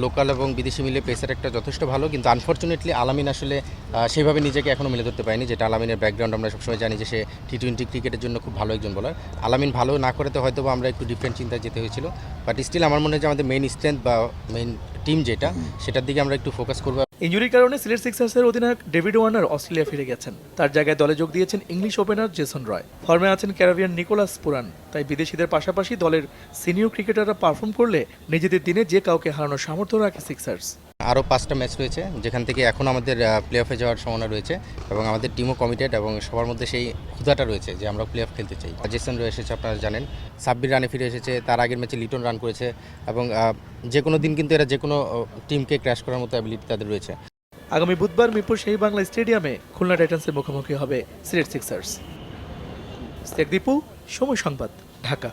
Local এবং বিদেশি মিলে পেসার একটা যথেষ্ট ভালো, কিন্তু আনফর্চুনেটলি আলামিন আসলে সেইভাবে নিজেকে এখনও মিলে ধরতে পারেনি, যেটা আলামিনের ব্যাকগ্রাউন্ড আমরা সবসময় জানি যে সে টি টোয়েন্টি ক্রিকেটের জন্য খুব ভালো একজন বলার আলামিন ভালো না করে তো হয়তো আমরা একটু ডিফারেন্ট চিন্তায় যেতে হয়েছিল বাট স্টিল আমার মনে হয় যে আমাদের মেইন স্ট্রেংথ বা মেইন টিম যেটা, সেটার দিকে আমরা একটু ফোকাস করব। ইঞ্জুরির কারণে সিলেট সিক্সার্সের অধিনায়ক ডেভিড ওয়ার্নার অস্ট্রেলিয়া ফিরে গেছেন। তার জায়গায় দলে যোগ দিয়েছেন ইংলিশ ওপেনার জেসন রয়। ফর্মে আছেন ক্যারাবিয়ান নিকোলাস পুরান। তাই বিদেশিদের পাশাপাশি দলের সিনিয়র ক্রিকেটাররা পারফর্ম করলে নিজেদের দিনে যে কাউকে হারানোর সামর্থ্য রাখে সিক্সার্স আরও পাঁচটা ম্যাচ রয়েছে, যেখান থেকে এখন আমাদের প্লে অফে যাওয়ার সম্ভাবনা রয়েছে এবং আমাদের টিমও কমিটেড এবং সবার মধ্যে সেই ক্ষুধাটা রয়েছে যে আমরা প্লে অফ খেলতে চাই। জেসন রয়ে এসেছে, আপনারা জানেন। সাব্বির রানে ফিরে এসেছে, তার আগের ম্যাচে লিটন রান করেছে এবং যে কোনো দিন কিন্তু এরা যে কোনো টিমকে ক্র্যাশ করার মতো অ্যাবিলিটি তাদের রয়েছে। আগামী বুধবার মিরপুর সেই বাংলা স্টেডিয়ামে খুলনা টাইটান্সের মুখোমুখি হবে সিলেট সিক্সার্স শেখ দীপু, সময় সংবাদ, ঢাকা।